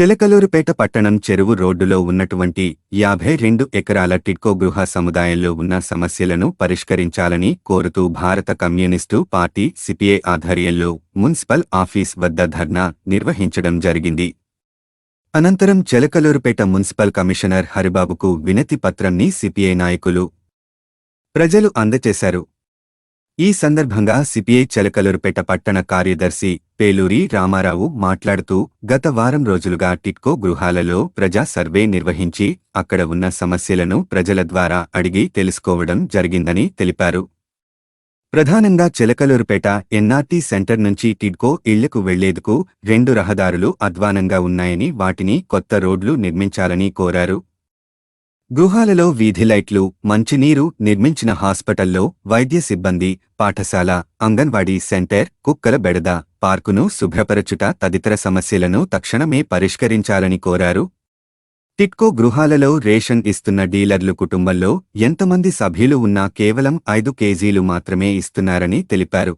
చిలకలూరుపేట పట్టణం చెరువు రోడ్డులో ఉన్నటువంటి యాభై రెండు ఎకరాల టిడ్కో గృహ సముదాయంలో ఉన్న సమస్యలను పరిష్కరించాలని కోరుతూ భారత కమ్యూనిస్టు పార్టీ సిపిఐ ఆధ్వర్యంలో మున్సిపల్ ఆఫీస్ వద్ద ధర్నా నిర్వహించడం జరిగింది. అనంతరం చిలకలూరుపేట మున్సిపల్ కమిషనర్ హరిబాబుకు వినతి పత్రంని సిపిఐ నాయకులు ప్రజలు అందచేశారు ఈ సందర్భంగా సిపిఐ చెలకలూరుపేట పట్టణ కార్యదర్శి పేలూరి రామారావు మాట్లాడుతూ గత వారం రోజులుగా టిట్కో గృహాలలో ప్రజా సర్వే నిర్వహించి అక్కడ ఉన్న సమస్యలను ప్రజల ద్వారా అడిగి తెలుసుకోవడం జరిగిందని తెలిపారు. ప్రధానంగా చిలకలూరుపేట ఎన్ఆర్టీ సెంటర్ నుంచి టిడ్కో ఇళ్ళకు వెళ్ళేందుకు రెండు రహదారులు అధ్వానంగా ఉన్నాయని వాటిని కొత్త రోడ్లు నిర్మించాలని కోరారు. గృహాలలో వీధి లైట్లు మంచినీరు నిర్మించిన హాస్పిటల్లో వైద్య సిబ్బంది పాఠశాల అంగన్వాడీ సెంటర్ కుక్కల బెడద పార్కును శుభ్రపరచుట తదితర సమస్యలను తక్షణమే పరిష్కరించాలని కోరారు. టిట్కో గృహాలలో రేషన్ ఇస్తున్న డీలర్లు కుటుంబంలో ఎంతమంది సభ్యులు ఉన్నా కేవలం ఐదు కేజీలు మాత్రమే ఇస్తున్నారని తెలిపారు.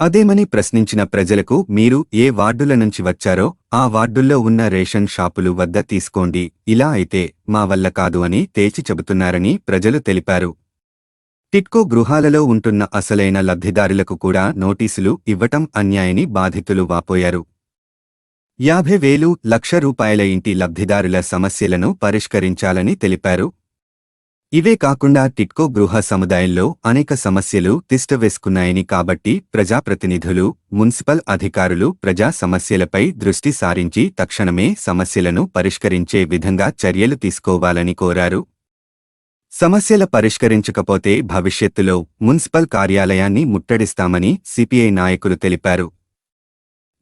అదేమని ప్రశ్నించిన ప్రజలకు మీరు ఏ వార్డుల నుంచి వచ్చారో ఆ వార్డుల్లో ఉన్న రేషన్ షాపులు వద్ద తీసుకోండి. ఇలా అయితే మా వల్ల కాదు అని తేచి చెబుతున్నారని ప్రజలు తెలిపారు. టిట్కో గృహాలలో ఉంటున్న అసలైన లబ్ధిదారులకు కూడా నోటీసులు ఇవ్వటం అన్యాయని బాధితులు వాపోయారు. యాభై వేలు లక్ష రూపాయల ఇంటి లబ్ధిదారుల సమస్యలను పరిష్కరించాలని తెలిపారు. ఇవే కాకుండా టిట్కో గృహ సముదాయంలో అనేక సమస్యలు తిష్టవేసుకున్నాయని కాబట్టి ప్రజాప్రతినిధులు మున్సిపల్ అధికారులు ప్రజా సమస్యలపై దృష్టి సారించి తక్షణమే సమస్యలను పరిష్కరించే విధంగా చర్యలు తీసుకోవాలని కోరారు. సమస్యల పరిష్కరించకపోతే భవిష్యత్తులో మున్సిపల్ కార్యాలయాన్ని ముట్టడిస్తామని సిపిఐ నాయకులు తెలిపారు.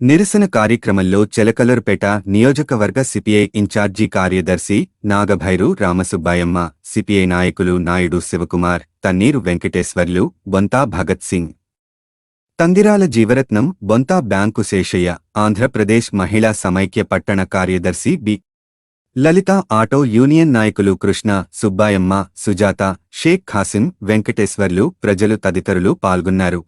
నిరసన కార్యక్రమంలో చెలకలూరుపేట నియోజకవర్గ సిపిఐ ఇన్ఛార్జి కార్యదర్శి నాగభైరు రామసుబ్బాయమ్మ సిపిఐ నాయకులు నాయుడు శివకుమార్ తన్నీరు వెంకటేశ్వర్లు బొంతా భగత్ సింగ్. తందిరాల జీవరత్నం బొంతా బ్యాంకు శేషయ్య ఆంధ్రప్రదేశ్ మహిళా సమైక్య పట్టణ కార్యదర్శి బి. లలిత ఆటో యూనియన్ నాయకులు కృష్ణ సుబ్బాయమ్మ సుజాత షేక్ ఖాసిం వెంకటేశ్వర్లు ప్రజలు తదితరులు పాల్గొన్నారు.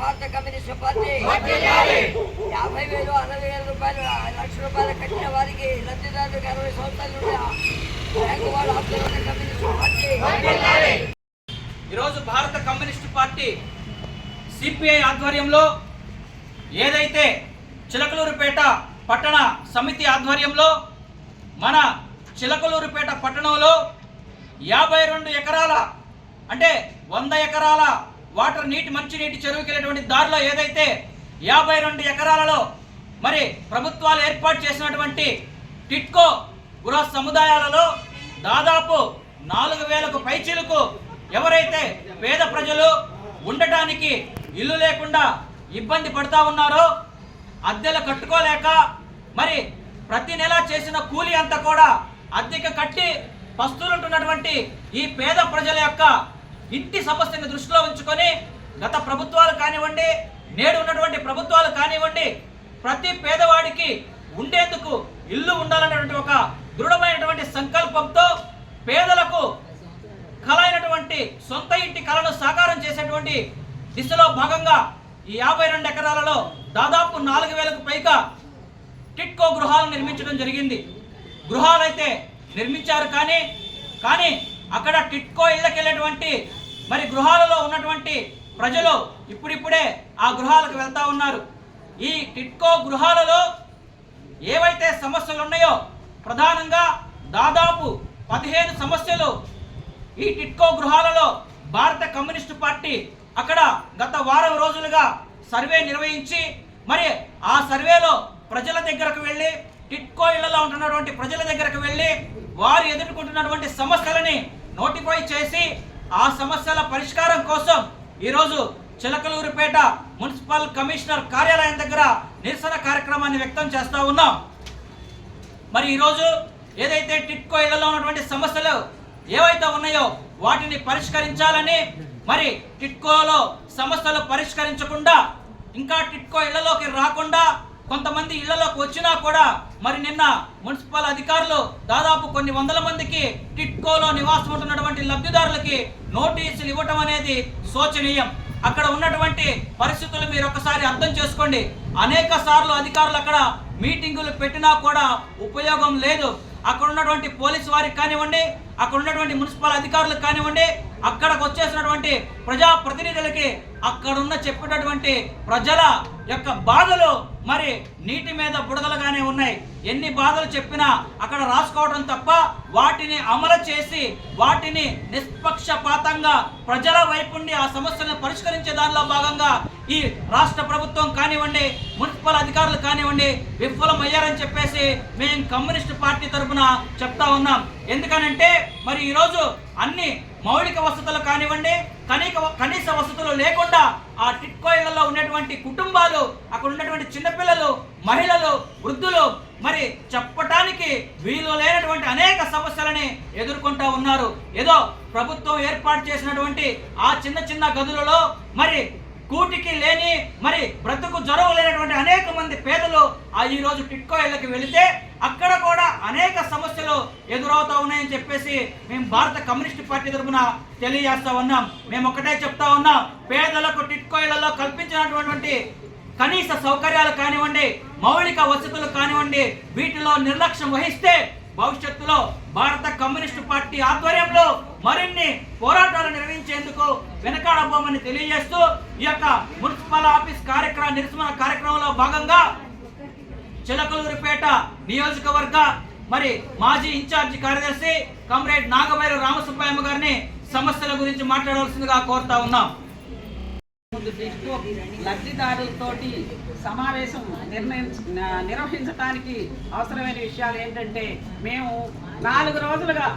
భారత కమ్యూనిస్టు పార్టీ యాభై వేలు అరవై వేల రూపాయలు లక్ష రూపాయలు కట్టిన వారికి లబ్ధిదారులకు అరవై సంవత్సరాల ఈరోజు భారత కమ్యూనిస్టు పార్టీ సిపిఐ ఆధ్వర్యంలో ఏదైతే చిలకలూరుపేట పట్టణ సమితి ఆధ్వర్యంలో మన చిలకలూరుపేట పట్టణంలో యాభై రెండు ఎకరాల అంటే వంద ఎకరాల వాటర్ నీటి మంచినీటి చెరువుకి వెళ్ళేటువంటి దారిలో ఏదైతే యాభై రెండు ఎకరాలలో మరి ప్రభుత్వాలు ఏర్పాటు చేసినటువంటి టిట్కో గృహ సముదాయాలలో దాదాపు నాలుగు వేలకు పైచీలకు ఎవరైతే పేద ప్రజలు ఉండటానికి ఇల్లు లేకుండా ఇబ్బంది పడుతూ ఉన్నారో అద్దెలు కట్టుకోలేక మరి ప్రతి నెల చేసిన కూలి అంతా కూడా అద్దెకి కట్టి పస్తులుంటున్నటువంటి ఈ పేద ప్రజల యొక్క ఇంటి సమస్యను దృష్టిలో ఉంచుకొని గత ప్రభుత్వాలు కానివ్వండి నేడు ఉన్నటువంటి ప్రభుత్వాలు కానివ్వండి ప్రతి పేదవాడికి ఉండేందుకు ఇల్లు ఉండాలనేటువంటి ఒక దృఢమైనటువంటి సంకల్పంతో పేదలకు కళ అయినటువంటి సొంత ఇంటి కళను సాకారం చేసేటువంటి దిశలో భాగంగా ఈ యాభై రెండు ఎకరాలలో దాదాపు నాలుగు వేలకు పైగా టిట్కో గృహాలు నిర్మించడం జరిగింది. గృహాలైతే నిర్మించారు కానీ కానీ అక్కడ టిట్కో ఇళ్ళకి వెళ్ళేటువంటి మరి గృహాలలో ఉన్నటువంటి ప్రజలు ఇప్పుడిప్పుడే ఆ గృహాలకు వెళ్తా ఉన్నారు. ఈ టిట్కో గృహాలలో ఏవైతే సమస్యలు ఉన్నాయో ప్రధానంగా దాదాపు పదిహేను సమస్యలు ఈ టిట్కో గృహాలలో భారత కమ్యూనిస్టు పార్టీ అక్కడ గత వారం రోజులుగా సర్వే నిర్వహించి మరి ఆ సర్వేలో ప్రజల దగ్గరకు వెళ్ళి టిట్కో ఇళ్ళలో ఉంటున్నటువంటి ప్రజల దగ్గరకు వెళ్ళి వారు ఎదుర్కొంటున్నటువంటి సమస్యలని నోటిఫై చేసి ఆ సమస్యల పరిష్కారం కోసం ఈరోజు చిలకలూరుపేట మున్సిపల్ కమిషనర్ కార్యాలయం దగ్గర నిరసన కార్యక్రమాన్ని వ్యక్తం చేస్తూ ఉన్నాం. మరి ఈరోజు ఏదైతే టిట్కో ఇళ్ళలో ఉన్నటువంటి సమస్యలు ఏవైతే ఉన్నాయో వాటిని పరిష్కరించాలని మరి టిట్కోలో సమస్యలు పరిష్కరించకుండా ఇంకా టిట్కో ఇళ్ళలోకి రాకుండా కొంతమంది ఇళ్ళలోకి వచ్చినా కూడా మరి నిన్న మున్సిపల్ అధికారులు దాదాపు కొన్ని వందల మందికి టిట్కోలో నివాసం ఉంటున్నటువంటి లబ్ధిదారులకి నోటీసులు ఇవ్వటం అనేది శోచనీయం. అక్కడ ఉన్నటువంటి పరిస్థితులు మీరు ఒకసారి అర్థం చేసుకోండి. అనేక సార్లు అధికారులు అక్కడ మీటింగులు పెట్టినా కూడా ఉపయోగం లేదు. అక్కడ ఉన్నటువంటి పోలీసు వారికి కానివ్వండి అక్కడ ఉన్నటువంటి మున్సిపల్ అధికారులకు కానివ్వండి అక్కడికి వచ్చేసినటువంటి ప్రజా ప్రతినిధులకి అక్కడ చెప్పేటటువంటి ప్రజల యొక్క బాధలు మరి నీటి మీద బుడగలుగానే ఉన్నాయి. ఎన్ని బాధలు చెప్పినా అక్కడ రాసుకోవడం తప్ప వాటిని అమలు చేసి వాటిని నిష్పక్షపాతంగా ప్రజల వైపుండి ఆ సమస్యలను పరిష్కరించే దానిలో భాగంగా ఈ రాష్ట్ర ప్రభుత్వం కానివ్వండి మున్సిపల్ అధికారులు కానివ్వండి విఫలమయ్యారని చెప్పేసి మేము కమ్యూనిస్ట్ పార్టీ తరఫున చెప్తా ఉన్నాం. ఎందుకనంటే మరి ఈరోజు అన్ని మౌలిక వసతులు కానివ్వండి కనీక కనీస వసతులు లేకుండా ఆ టిట్కో ఇళ్ళలో ఉన్నటువంటి కుటుంబాలు అక్కడ ఉన్నటువంటి చిన్నపిల్లలు మహిళలు వృద్ధులు మరి చెప్పటానికి వీలు లేనటువంటి అనేక సమస్యలని ఎదుర్కొంటా ఉన్నారు. ఏదో ప్రభుత్వం ఏర్పాటు చేసినటువంటి ఆ చిన్న చిన్న గదులలో మరి కూటికి లేని మరి బ్రతుకు జరువు లేనటువంటి అనేక మంది పేదలు ఆ ఈ రోజు టిట్కో ఇళ్ళకి వెళితే అక్కడ కూడా అనేక సమస్యలు ఎదురవుతా ఉన్నాయని చెప్పేసి మేము భారత కమ్యూనిస్ట్ పార్టీ తరఫున తెలియజేస్తా ఉన్నాం. మేము ఒకటే చెప్తా ఉన్నాం. పేదలకు టిట్కో ఇళ్ళలో కల్పించినటువంటి కనీస సౌకర్యాలు కానివ్వండి మౌలిక వసతులు కానివ్వండి వీటిలో నిర్లక్ష్యం వహిస్తే భవిష్యత్తులో భారత కమ్యూనిస్టు పార్టీ ఆధ్వర్యంలో మరిన్ని పోరాటాలు నిర్వహించేందుకు వెనకాడబోమని తెలియజేస్తూ ఈ యొక్క మున్సిపల్ ఆఫీస్ కార్యక్రమ నిరసన కార్యక్రమంలో భాగంగా చిలకలూరిపేట నియోజకవర్గ మరి మాజీ ఇన్ఛార్జి కార్యదర్శి కమ్రేడ్ నాగబైరు రామసుబ్బయ్యమ్మ గారిని సమస్యల గురించి మాట్లాడవలసిందిగా కోరుతా ఉన్నాం. ముందు లబ్ధిదారులతోటి సమావేశం నిర్ణయించ నిర్వహించడానికి అవసరమైన విషయాలు ఏంటంటే మేము నాలుగు రోజులుగా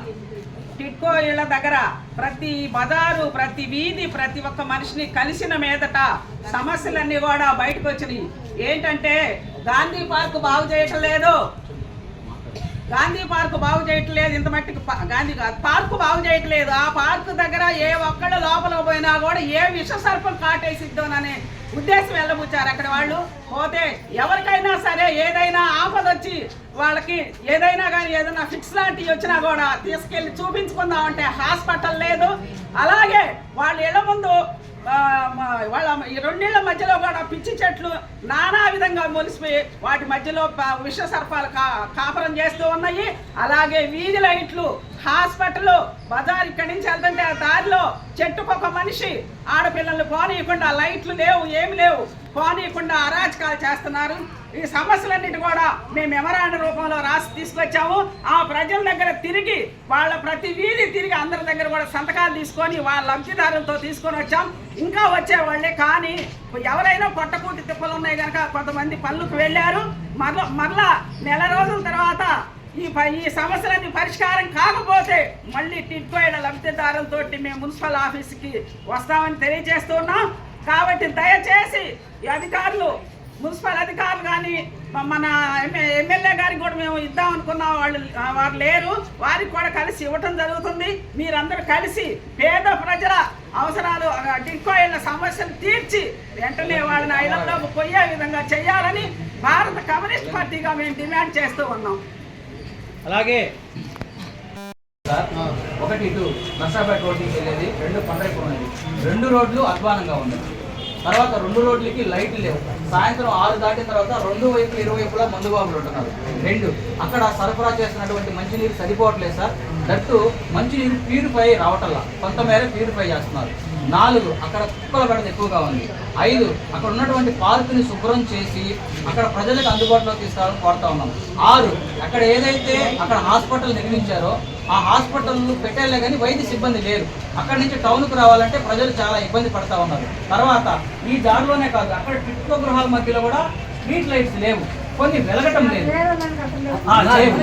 టిట్కో ఇళ్ళ దగ్గర ప్రతి బజారు ప్రతి వీధి ప్రతి ఒక్క మనిషిని కలిసిన మీదట సమస్యలన్నీ కూడా బయటకు వచ్చినాయి. ఏంటంటే గాంధీ పార్క్ బాగు చేయటం లేదు. గాంధీ పార్క్ బాగు చేయట్లేదు ఇంత మట్టికి గాంధీ కాదు బాగు చేయట్లేదు ఆ పార్క్ దగ్గర ఏ ఒక్కళ్ళు లోపలికి పోయినా కూడా ఏ విష సర్పం కాటేసిద్దోననే ఉద్దేశం వెళ్ళబుచ్చారు అక్కడ వాళ్ళు? పోతే ఎవరికైనా సరే ఏదైనా ఆపద వచ్చి వాళ్ళకి ఏదైనా కానీ ఏదైనా ఫిక్స్ లాంటివి వచ్చినా కూడా తీసుకెళ్ళి చూపించుకుందామంటే హాస్పిటల్ లేదు. అలాగే వాళ్ళ ఇళ్ళ ముందు వాళ్ళ ఈ రెండేళ్ళ మధ్యలో కూడా పిచ్చి చెట్లు నానా విధంగా మొలిసిపోయి వాటి మధ్యలో విష సర్పాలు కా కాపురం చేస్తూ ఉన్నాయి. అలాగే వీధి లైట్లు హాస్పిటల్ బజార్ ఇక్కడి నుంచి వెళ్తుంటే ఆ దారిలో చెట్టుకొక మనిషి ఆడపిల్లల్ని పోనీయకుండా లైట్లు లేవు ఏమి లేవు. పోనీయకుండా అరాచకాలు చేస్తున్నారు. ఈ సమస్యలన్నిటి కూడా మేము మెమరాండ రూపంలో రాసి తీసుకొచ్చాము. ఆ ప్రజల దగ్గర తిరిగి వాళ్ళ ప్రతి వీధి తిరిగి అందరి దగ్గర కూడా సంతకాలు తీసుకొని వాళ్ళ లబ్ధిదారులతో తీసుకొని వచ్చాం. ఇంకా వచ్చేవాళ్ళే కానీ ఎవరైనా పొట్టకూటి తిప్పలు ఉన్నాయి కనుక కొంతమంది పనులకు వెళ్ళారు. మరల మరలా నెల రోజుల తర్వాత ఈ ప- ఈ సమస్యలన్నీ పరిష్కారం కాకపోతే మళ్ళీ టిట్కోయిన లబ్ధిదారులతో మేము మున్సిపల్ ఆఫీస్కి వస్తామని తెలియజేస్తున్నాం కాబట్టి దయచేసి ఈ అధికారులు మున్సిపల్ అధికారులు కానీ మన ఎమ్మె- ఎమ్మెల్యే గారికి కూడా మేము ఇద్దాం అనుకున్న వాళ్ళు వారు లేరు. వారికి కూడా కలిసి ఇవ్వటం జరుగుతుంది. మీరందరూ కలిసి పేద ప్రజల అవసరాలు డిక్కో టిట్కోయిల సమస్యలు తీర్చి వెంటనే వాళ్ళని ఐలంలోకి పోయే విధంగా చేయాలని భారత కమ్యూనిస్ట్ పార్టీగా మేము డిమాండ్ చేస్తూ ఉన్నాం. అలాగే ఒకటి ఇటు నర్సాపేట రోడ్డుకి వెళ్ళేది రెండు పండగ ఉన్నది రెండు రోడ్లు అధ్వానంగా ఉన్నాయి. తర్వాత రెండు రోడ్లకి లైట్లు లేవు. సాయంత్రం ఆరు దాటిన తర్వాత రెండు వైపులు ఇరువైపులా మందు బాబులు ఉంటున్నారు. రెండు అక్కడ సరఫరా చేస్తున్నటువంటి మంచినీరు సరిపోవట్లేదు సార్. దట్టు మంచినీరు ప్యూరిఫై రావటల్లా కొంతమేర ప్యూరిఫై చేస్తున్నారు. నాలుగు అక్కడ కుక్కల బెడద ఎక్కువగా ఉంది. ఐదు అక్కడ ఉన్నటువంటి పార్కుని శుభ్రం చేసి అక్కడ ప్రజలకు అందుబాటులో తీసుకురావాలని కోరుతా ఉన్నాం. ఆరు అక్కడ ఏదైతే అక్కడ హాస్పిటల్ నిర్మించారో ఆ హాస్పిటల్ పెట్టాలే కానీ వైద్య సిబ్బంది లేరు. అక్కడి నుంచి టౌన్కు రావాలంటే ప్రజలు చాలా ఇబ్బంది పడతా ఉన్నారు. తర్వాత ఈ దారిలోనే కాదు అక్కడ టిట్కో గృహాల మధ్యలో కూడా స్ట్రీట్ లైట్స్ లేవు. కొన్ని వెలగటం లేదు. లేవు.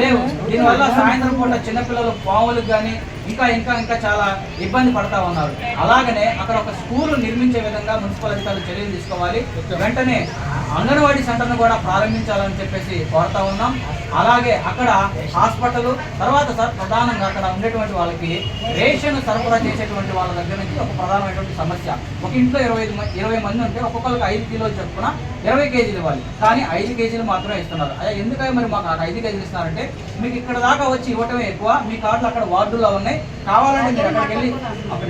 లేవు. దీనివల్ల సాయంత్రం పూట చిన్నపిల్లలు పాములకు కానీ ఇంకా ఇంకా ఇంకా చాలా ఇబ్బంది పడతా ఉన్నారు. అలాగనే అక్కడ ఒక స్కూల్ నిర్మించే విధంగా మున్సిపల్ అధికారులు చర్యలు తీసుకోవాలి. వెంటనే అంగన్వాడీ సెంటర్ను కూడా ప్రారంభించాలని చెప్పేసి కోరుతా ఉన్నాం. అలాగే అక్కడ హాస్పిటల్ తర్వాత సార్ ప్రధానంగా అక్కడ ఉండేటువంటి వాళ్ళకి రేషన్ సరఫరా చేసేటువంటి వాళ్ళ దగ్గర నుంచి ఒక ప్రధానమైనటువంటి సమస్య. ఒక ఇంట్లో ఇరవై ఐదు ఇరవై మంది ఉంటే ఒక్కొక్కరికి ఐదు కిలోలు చొప్పున ఇరవై కేజీలు ఇవ్వాలి. కానీ ఐదు కేజీలు మాత్రమే ఇస్తున్నారు. అదే ఎందుకని మరి మాకు అక్కడ ఐదు కేజీలు ఇస్తున్నారంటే? మీకు ఇక్కడ దాకా వచ్చి ఇవ్వటమే ఎక్కువ. మీ కార్డులు అక్కడ వార్డుల్లో ఉన్నాయి. కావాలంటే మీరు అక్కడికి వెళ్ళి ఒక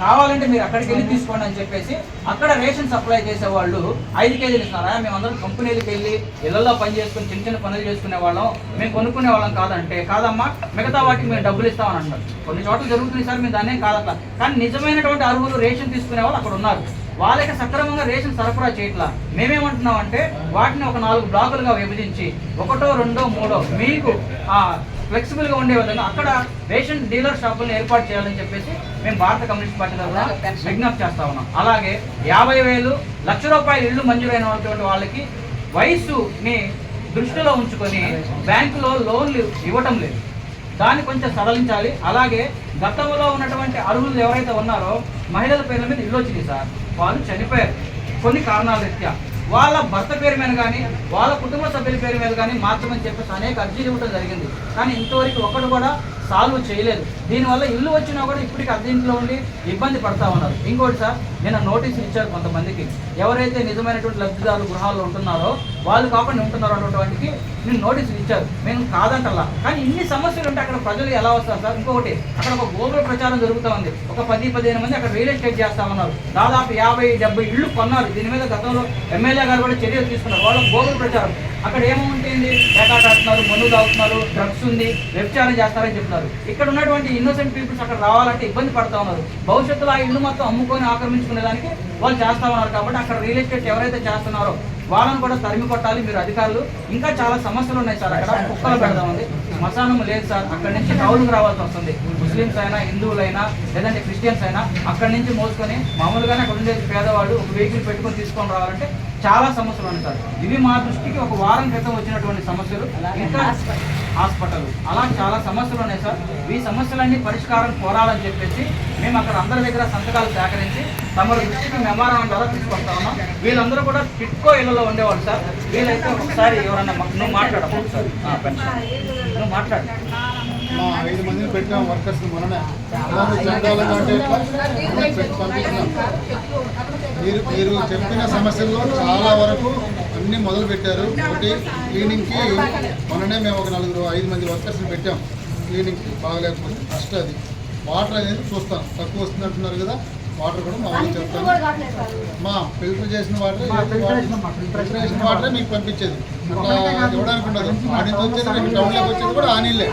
కావాలంటే మీరు అక్కడికి వెళ్ళి తీసుకోండి అని చెప్పేసి అక్కడ రేషన్ సప్లై చేసే వాళ్ళు ఐదు కేజీలు ఇస్తున్నారా మేమందరం కంపెనీలకు వెళ్ళి ఇళ్ళలో పని చేసుకుని చిన్న చిన్న పనులు చేసుకునే వాళ్ళం. మేము కొనుక్కునే వాళ్ళం కాదంటే కాదమ్మా మిగతా వాటికి మేము డబ్బులు ఇస్తామని అంటారు కొన్ని చోట్ల జరుగుతుంది సార్ మేము దాన్నేం కాదట్లా. కానీ నిజమైనటువంటి అర్హులు రేషన్ తీసుకునే వాళ్ళు అక్కడ ఉన్నారు. వాళ్ళకి సక్రమంగా రేషన్ సరఫరా చేయట్లా. మేమేమంటున్నాం అంటే వాటిని ఒక నాలుగు బ్లాకులుగా విభజించి ఒకటో రెండో మూడో మీకు ఆ ఫ్లెక్సిబుల్గా ఉండే విధంగా అక్కడ రేషన్ డీలర్ షాపులను ఏర్పాటు చేయాలని చెప్పేసి మేము భారత కమ్యూనిస్ట్ పార్టీ తరఫున విజ్ఞప్తి చేస్తా ఉన్నాం. అలాగే యాభై వేలు లక్ష రూపాయలు ఇల్లు మంజూరైనటువంటి వాళ్ళకి వయస్సుని దృష్టిలో ఉంచుకొని బ్యాంకులో లోన్లు ఇవ్వటం లేదు. దాన్ని కొంచెం సడలించాలి. అలాగే గతంలో ఉన్నటువంటి అర్హులు ఎవరైతే ఉన్నారో మహిళల పేర్ల మీద ఇల్లు వచ్చింది సార్. వాళ్ళు చనిపోయారు. కొన్ని కారణాల రీత్యా. వాళ్ళ భర్త పేరు మీద కానీ వాళ్ళ కుటుంబ సభ్యుల పేరు మీద కానీ మార్చమని చెప్పేసి అనేక అర్జీలు ఇవ్వడం జరిగింది. కానీ ఇంతవరకు ఒకటి కూడా సాల్వ్ చేయలేదు. దీనివల్ల ఇల్లు వచ్చినా కూడా ఇప్పటికి అద్దెంట్లో ఉండి ఇబ్బంది పడతా ఉన్నారు. ఇంకోటి సార్ నిన్న నోటీసులు ఇచ్చారు కొంతమందికి. ఎవరైతే నిజమైనటువంటి లబ్ధిదారులు గృహాల్లో ఉంటున్నారో వాళ్ళు కాకుండా ఉంటున్నారో అన్నటువంటికి నేను నోటీసులు ఇచ్చారు. మేము కాదంటల్లా కానీ ఇన్ని సమస్యలు ఉంటే అక్కడ ప్రజలు ఎలా వస్తారు సార్? ఇంకొకటి అక్కడ ఒక గోగుల ప్రచారం జరుగుతూ ఉంది. ఒక పది పదిహేను మంది అక్కడ రియల్ ఎస్టేట్ చేస్తా ఉన్నారు. దాదాపు యాభై డెబ్బై ఇళ్ళు కొన్నారు. దీని మీద గతంలో ఎమ్మెల్యే గారు కూడా చర్యలు తీసుకున్నారు. వాళ్ళ గోగుల ప్రచారం. అక్కడ ఏముంటుంది ఏకాట ఆడుతున్నారు మందు తాగుతున్నారు డ్రగ్స్ ఉంది వ్యభిచారం చేస్తారని చెప్తున్నారు. ఇక్కడ ఉన్నటువంటి ఇన్నోసెంట్ పీపుల్స్ అక్కడ రావాలంటే ఇబ్బంది పడతా ఉన్నారు. భవిష్యత్తులో ఆ ఇల్లు మొత్తం అమ్ముకొని ఆక్రమించుకునే దానికి వాళ్ళు చేస్తా ఉన్నారు కాబట్టి అక్కడ రియల్ ఎస్టేట్ ఎవరైతే చేస్తున్నారో వాళ్ళని కూడా తరిమి కొట్టాలి మీరు అధికారులు. ఇంకా చాలా సమస్యలు ఉన్నాయి సార్. అక్కడ కుక్కలు పెడదామండి శ్మశానం లేదు సార్. అక్కడి నుంచి టౌన్కి రావాల్సి వస్తుంది. ముస్లిమ్స్ అయినా హిందువులైనా లేదంటే క్రిస్టియన్స్ అయినా అక్కడి నుంచి మోసుకొని మామూలుగానే అక్కడ ఉండే పేదవాళ్ళు ఒక వెహికల్ పెట్టుకొని తీసుకొని రావాలంటే చాలా సమస్యలు ఉన్నాయి సార్ ఇవి మా దృష్టికి ఒక వారం క్రితం వచ్చినటువంటి సమస్యలు. ఇంకా హాస్పిటల్. అలా చాలా సమస్యలు ఉన్నాయి సార్. ఈ సమస్యలన్నీ పరిష్కారం కోరాలని చెప్పేసి మేము అక్కడ అందరి దగ్గర సంతకాలు సేకరించి తమ దృష్టికి మెమోరాండం ద్వారా తీసుకొస్తా ఉన్నాం. వీళ్ళందరూ కూడా టిట్కో ఇళ్ళలో ఉండేవాళ్ళు సార్. వీళ్ళైతే ఒకసారి ఎవరన్నా నువ్వు మాట్లాడము. నువ్వు మాట్లాడు. మా ఐదు మందిని పెట్టాం వర్కర్స్ మొన్ననే అలాగే మీరు మీరు చెప్పిన సమస్యల్లో చాలా వరకు అన్ని మొదలు పెట్టారు. ఒకటి క్లీనింగ్కి మొన్ననే మేము ఒక నలుగురు ఐదు మంది వర్కర్స్ని పెట్టాం. క్లీనింగ్కి బాగలేకపోతే ఫస్ట్ అది. వాటర్ అనేది చూస్తాం. తక్కువ వస్తుంది అంటున్నారు కదా వాటర్ కూడా మా వాళ్ళకి చెప్తాను మా ఫిల్టర్ చేసిన వాటర్ ఫిల్టర్ చేసిన వాటరే మీకు పంపించేది. అట్లా ఇవ్వడానికి ఉండదు ఆడి నుంచి వచ్చేది మీకు టౌన్లోకి వచ్చేది కూడా ఆ నీళ్ళే.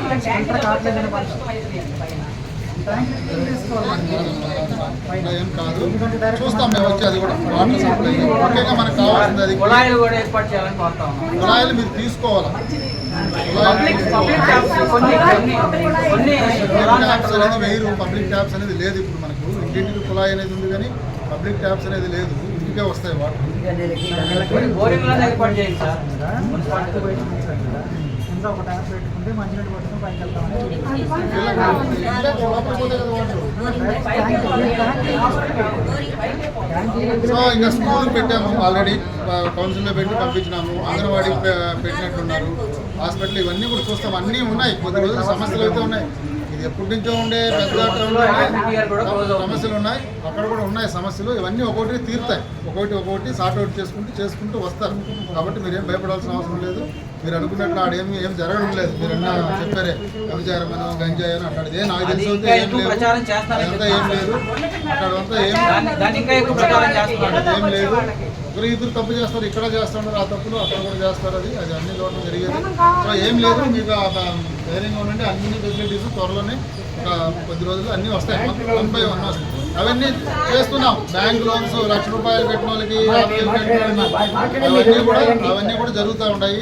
చూస్తాం మేము వచ్చి అది కూడా వాటర్ సప్లై ముఖ్యంగా మనకు కావాల్సింది అది కుళాయిలు కూడా ఏర్పాటు చేయాలని కోరుతా కుళాయిలు మీరు తీసుకోవాలి పబ్లిక్ పబ్లిక్ ట్యాప్స్ అనేది వేరు పబ్లిక్ ట్యాప్స్ అనేది లేదు. ఇప్పుడు మనకు ఇంటింటికి కుళాయి అనేది ఉంది కానీ పబ్లిక్ ట్యాప్స్ అనేది లేదు. ఇంటికే వస్తాయి వాటర్ కొన్ని బోరింగ్లను ఏర్పాటు చేయండి సార్ మున్సిపాలిటీ సో ఇంకా స్కూల్ పెట్టాము ఆల్రెడీ కౌన్సిల్లో పెట్టి పంపించినాము అంగన్వాడీ పెట్టినట్టున్నారు. హాస్పిటల్ ఇవన్నీ కూడా చూస్తాం అన్నీ ఉన్నాయి. కొద్ది రోజులు సమస్యలు అయితే ఉన్నాయి. ఎప్పటి నుంచో ఉండే సమస్యలు ఉన్నాయి. అక్కడ కూడా ఉన్నాయి సమస్యలు. ఇవన్నీ ఒక్కొక్కటి తీరుతాయి. ఒక్కొక్కటి ఒక్కొక్కటి సార్ట్ అవుట్ చేసుకుంటూ చేసుకుంటూ వస్తారు. కాబట్టి మీరేం భయపడాల్సిన అవసరం లేదు. మీరు అనుకున్నట్లు ఆడేమి ఏం జరగడం లేదు. మీరు అన్న చెప్పారే వ్యభిచారమనో గంజాయనో అట్లాంటిది ఏ నాకు తెలిసి అదంతా ఏం లేదు. ప్రచారం చేస్తున్నారు. ఏం లేదు. ఒకరు ఇద్దరు తప్పు చేస్తారు. ఇక్కడ చేస్తున్నారు ఆ తప్పులు అక్కడ కూడా చేస్తారు. అది అది అన్ని చోట్ల జరిగేది. సో ఏం లేదు. మీకు ధైర్యంగా ఉండండి. అన్ని ఫెసిలిటీస్ త్వరలోనే ఒక కొద్ది రోజులు అన్నీ వస్తాయి. వన్ బై వన్ వస్తాయి. అవన్నీ చేస్తున్నాం. బ్యాంక్ లోన్స్ లక్ష రూపాయలు పెట్టిన వాళ్ళకి అవన్నీ కూడా అవన్నీ కూడా జరుగుతూ ఉంటాయి.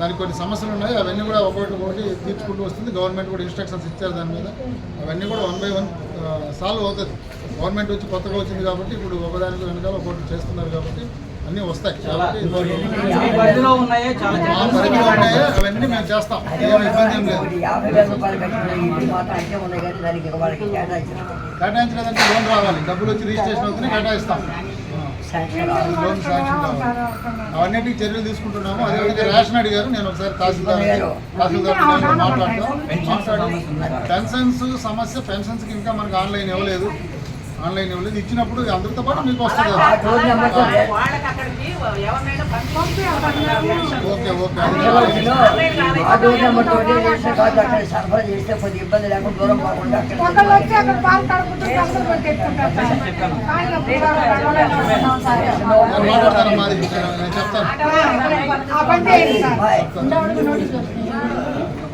దానికి కొన్ని సమస్యలు ఉన్నాయి. అవన్నీ కూడా ఒకటి ఒకటి తీర్చుకుంటూ వస్తుంది. గవర్నమెంట్ కూడా ఇన్స్ట్రక్షన్స్ ఇచ్చారు దాని మీద. అవన్నీ కూడా వన్ బై వన్ సాల్వ్ అవుతుంది. గవర్నమెంట్ వచ్చి కొత్తగా వచ్చింది కాబట్టి ఇప్పుడు ఒకదానికి వెనకాల ఒకటి చేస్తున్నారు కాబట్టి అన్నీ వస్తాయి. పరిధిలో ఉన్నాయే చాలా. పరిధిలో ఉన్నాయో అవన్నీ మేము చేస్తాం. ఇబ్బంది ఏం లేదు. కేటాయించలేదంటే లోన్ రావాలి. డబ్బులు వచ్చి రిజిస్ట్రేషన్ అవుతుంది కేటాయిస్తాం. లోన్ శాంక్షన్ కావాలి. చర్యలు తీసుకుంటున్నాము. అదేవిధంగా రేషన్ అడిగారు. నేను ఒకసారి తహసీల్దార్ తహసీల్దార్ నేను మాట్లాడతాం. మాట్లాడి పెన్షన్స్ సమస్య పెన్షన్స్కి ఇంకా మనకు ఆన్లైన్ ఇవ్వలేదు. ఆన్లైన్ ఇవ్వలేదు ఇచ్చినప్పుడు అందరితో పాటు మీకు వస్తుంది ఓకే ఓకే సరఫరా చేస్తే ఇబ్బంది లేకుండా దూరం మాట్లాడతాను మాది చెప్తాను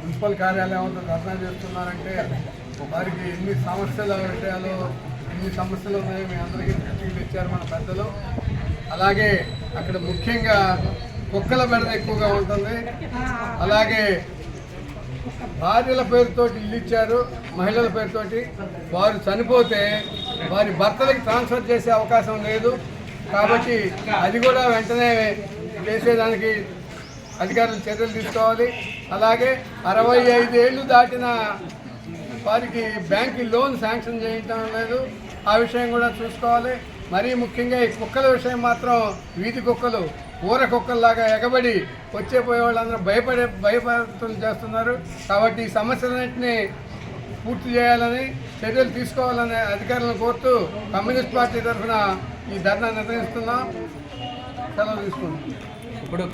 మున్సిపల్ కార్యాలయం వద్ద ధర్నా చేస్తున్నారంటే వారికి ఎన్ని సమస్యలు విషయాలు ఎన్ని సమస్యలు ఉన్నాయో మీ అందరికీ దృష్టికి తెచ్చారు మన పెద్దలు. అలాగే అక్కడ ముఖ్యంగా కుక్కల బెడద ఎక్కువగా ఉంటుంది. అలాగే భార్యల పేరుతోటి ఇల్లు ఇచ్చారు మహిళల పేరుతోటి. వారు చనిపోతే వారి భర్తలకు ట్రాన్స్ఫర్ చేసే అవకాశం లేదు. కాబట్టి అది కూడా వెంటనే చేసేదానికి అధికారులు చర్యలు తీసుకోవాలి. అలాగే అరవై ఐదేళ్ళు దాటిన వారికి బ్యాంకు లోన్ శాంక్షన్ చేయటం లేదు. ఆ విషయం కూడా చూసుకోవాలి. మరీ ముఖ్యంగా ఈ కుక్కల విషయం మాత్రం వీధి కుక్కలు ఊర కుక్కల్లాగా ఎగబడి వచ్చే పోయే వాళ్ళందరూ భయపడే భయపడుతులు చేస్తున్నారు. కాబట్టి ఈ సమస్యలన్నింటినీ పూర్తి చేయాలని చర్యలు తీసుకోవాలని అధికారులను కోరుతూ కమ్యూనిస్ట్ పార్టీ తరఫున ఈ ధర్నా నిర్వహిస్తున్నాం సెలవు తీసుకుంటాం ఇప్పుడు